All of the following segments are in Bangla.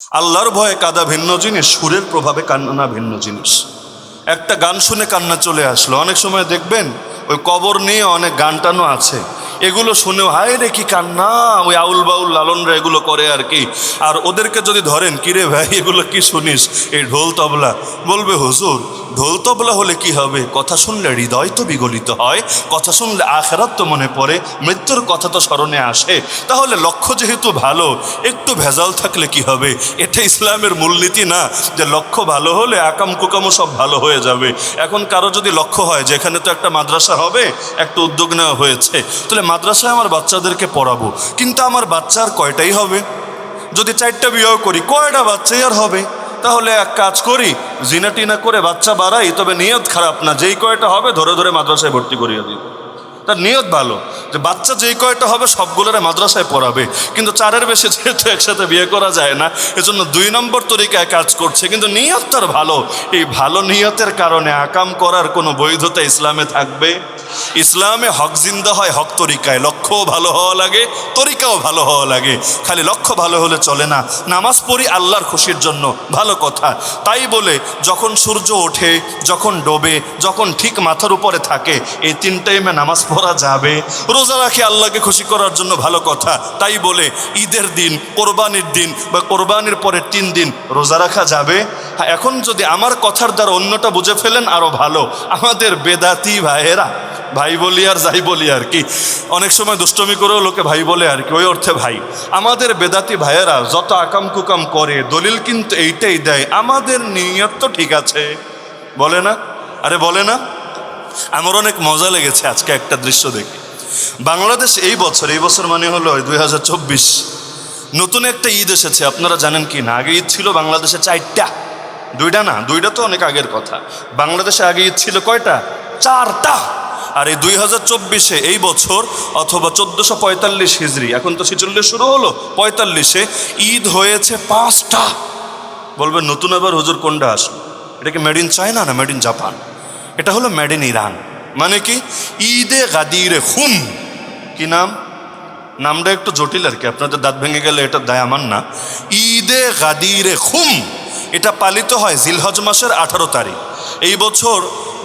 আল্লাহর ভয়ে কাদা ভিন্ন জিনিস, সুরের প্রভাবে কান্না ভিন্ন জিনিস। একটা গান শুনে কান্না চলে আসলো। অনেক সময় দেখবেন, ওই কবর নিয়ে অনেক গান টানো আছে। এগুলো শুনেও, হায় রে কি কান্না, ওই আউল বাউল লালনরা এগুলো করে আর কি? আর ওদেরকে যদি ধরেন কিরে ভাই, এগুলো কি শুনিস? এই ঢোল তবলা। বলবে, হুজুর ঢোল তবলা হলে কি হবে? কথা শুনলে হৃদয় তো বিগলিত হয়, কথা শুনলে আখেরাত তো মনে পড়ে, মৃত্যুর কথা তো স্মরণে আসে। তাহলে লক্ষ্য যেহেতু ভালো, একটু ভেজাল থাকলে কি হবে? এটা ইসলামের মূলনীতি না, যে লক্ষ্য ভালো হলে আকাম কুকামও সব ভালো হয়ে যাবে। এখন কারও যদি লক্ষ্য হয় যে এখানে তো একটা মাদ্রাসা হবে, একটা উদ্যোগ নেওয়া হয়েছে, তাহলে মাদ্রাসায় আমার বাচ্চাদেরকে পড়াবো। কিন্তু আমার বাচ্চার কয়টাই হবে? যদি চারটা বিয়েও করি, কয়টা বাচ্চাই আর হবে? তাহলে এক কাজ করি, জিনা টিনা করে বাচ্চা বাড়াই, তবে নিয়ত খারাপ না। যেই কয়টা হবে, ধরে ধরে মাদ্রাসায় ভর্তি করিয়ে দিই। তার নিয়ত ভালো। যে বাচ্চা যেই কয়টা হবে সবগুলোরে মাদ্রাসায় পড়াবে। কিন্তু চারের বেশি যেহেতু একসাথে বিয়ে করা যায় না, এজন্য দুই নম্বর তরিকায় কাজ করছে। কিন্তু নিয়ত তার ভালো। এই ভালো নিয়তের কারণে আকাম করার কোনো বৈধতা ইসলামে থাকবে? ইসলামে হক জিন্দা হয় হক তরিকায়। লক্ষ্যও ভালো হওয়া লাগে, তরিকাও ভালো হওয়া লাগে। খালি লক্ষ্য ভালো হলে চলে না। নামাজ পড়ি আল্লাহর খুশির জন্য। ভালো কথা। তাই বলে যখন সূর্য ওঠে, যখন ডোবে, যখন ঠিক মাথার উপরে থাকে, এই তিন টাইমে নামাজ পড়া যাবে। রোজা রাখি আল্লাহকে খুশি করার জন্য ভালো কথা, তাই বলে ঈদের দিন, কোরবানির দিন বা কোরবানির পরের তিন দিন রোজা রাখা যাবে। হ্যাঁ এখন যদি আমার কথার দ্বারা অন্যটা বুঝে ফেলেন আরও ভালো। আমাদের বেদাতি ভাইয়েরা, ভাই বলি আর যাই বলি আর কি, অনেক সময় দুষ্টমি করেও লোকে ভাই বলে আর কি, ওই অর্থে ভাই। আমাদের বেদাতি ভাইয়েরা যত আকাম কুকাম করে, দলিল কিন্তু এইটাই দেয়, আমাদের নিয়ত তো ঠিক আছে। বলে না? আরে বলে না? আমার অনেক মজা লেগেছে আজকে একটা দৃশ্য দেখে। বাংলাদেশ এই বছর এই বছর মানে হলো দুই হাজার চব্বিশ। নতুন একটা ঈদ এসেছে, আপনারা জানেন কি না? আগে ঈদ ছিল বাংলাদেশে চারটা। দুইটা না, দুইটা তো অনেক আগের কথা। বাংলাদেশে আগে ঈদ ছিল কয়টা? চারটা। আর এই দুই হাজার চব্বিশে, এই বছর অথবা চোদ্দোশো পঁয়তাল্লিশ হিজড়ি এখন তো ছিচল্লিশ শুরু হলো, পঁয়তাল্লিশে ঈদ হয়েছে পাঁচটা। বলবেন, নতুন আবার হুজুর কোনটা আসলো? এটা কি মেড ইন চায়না না মেড ইন জাপান এটা হলো মেড ইন ইরান মানে কি? ঈদে গাদিরে খুম কি নাম? নামটা একটু জটিল আর কি। আপনাদের দাঁত ভেঙে গেলে এটা দায় আমার না। ঈদে গাদিরে খুম এটা পালিত হয় জিলহজ মাসের আঠারো তারিখ। এই বছর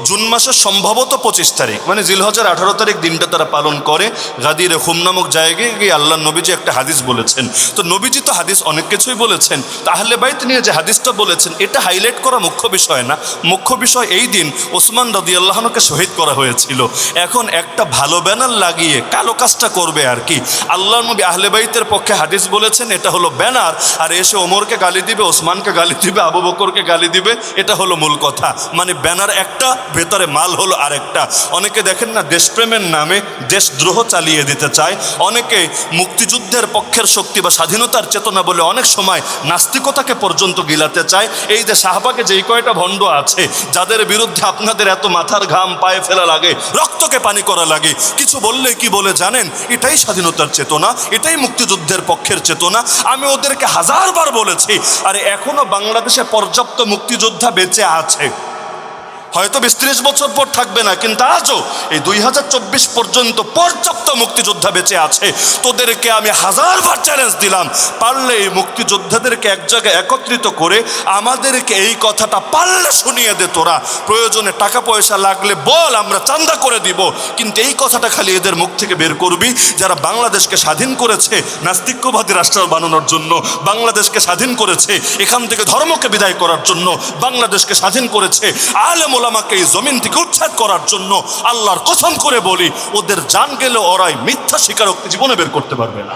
জুন মাসের সম্ভবত পঁচিশ তারিখ মানে জিলহজের আঠারো তারিখ দিনটা তারা পালন করে। গাদিরে খুম নামক জায়গায় গিয়ে আল্লাহ নবীজি একটা হাদিস বলেছেন। তো নবীজি তো হাদিস অনেক কিছুই বলেছেন। তাহলে বাইত নিয়ে যে হাদিসটা বলেছেন, এটা হাইলাইট করা মুখ্য বিষয় না। মুখ্য বিষয় এই দিন ওসমান রদি আল্লাহনকে শহীদ করা হয়েছিল। এখন একটা ভালো ব্যানার লাগিয়ে কালো কাজটা করবে আর কি। আল্লাহ নবী আহলে বাইতের পক্ষে হাদিস বলেছেন, এটা হলো ব্যানার। আর এসে ওমরকে গালি দিবে, ওসমানকে গালি দিবে, আবু বকরকে গালি দিবে, এটা হলো মূল কথা। মানে ব্যানার একটা ভেতরে মাল হলো আরেকটা। অনেকে দেখেন না, দেশপ্রেমের নামে দেশদ্রোহ চালিয়ে দিতে চায়। অনেকে মুক্তিযুদ্ধের পক্ষের শক্তি বা স্বাধীনতার চেতনা বলে অনেক সময় নাস্তিকতাকে পর্যন্ত গিলাতে চায়। এই যে শাহবাগে যেই কয়টা ভণ্ড আছে, যাদের বিরুদ্ধে আপনাদের এত মাথার ঘাম, পায়ে ফেলা লাগে, রক্তকে পানি করা লাগে, কিছু বললে কি বলে জানেন? এটাই স্বাধীনতার চেতনা, এটাই মুক্তিযুদ্ধের পক্ষের চেতনা। আমি ওদেরকে হাজারবার বলেছি, আর এখনও বাংলাদেশে পর্যাপ্ত মুক্তিযোদ্ধা বেঁচে আছে। হয়তো বিশ ত্রিশ বছর পর থাকবে না, কিন্তু আজও এই দুই হাজার চব্বিশ পর্যন্ত পর্যাপ্ত মুক্তিযোদ্ধা বেঁচে আছে। তোদেরকে আমি হাজারবার চ্যালেঞ্জ দিলাম, পারলে এই মুক্তিযোদ্ধাদেরকে এক জায়গায় একত্রিত করে আমাদেরকে এই কথাটা পারলে শুনিয়ে দে তোরা। প্রয়োজনে টাকা পয়সা লাগলে বল, আমরা চান্দা করে দিব। কিন্তু এই কথাটা খালি এদের মুখ থেকে বের করবি, যারা বাংলাদেশকে স্বাধীন করেছে নাস্তিক্যবাদী রাষ্ট্র বানানোর জন্য, বাংলাদেশকে স্বাধীন করেছে, এখান থেকে ধর্মকে বিদায় করার জন্য বাংলাদেশকে স্বাধীন করেছে আলেম ওলামাকে এই জমিন থেকে উচ্ছেদ করার জন্য আল্লাহর কসম করে বলি, ওদের জান গেলে ওরাই মিথ্যা স্বীকারোক্তি জীবনে বের করতে পারবে না।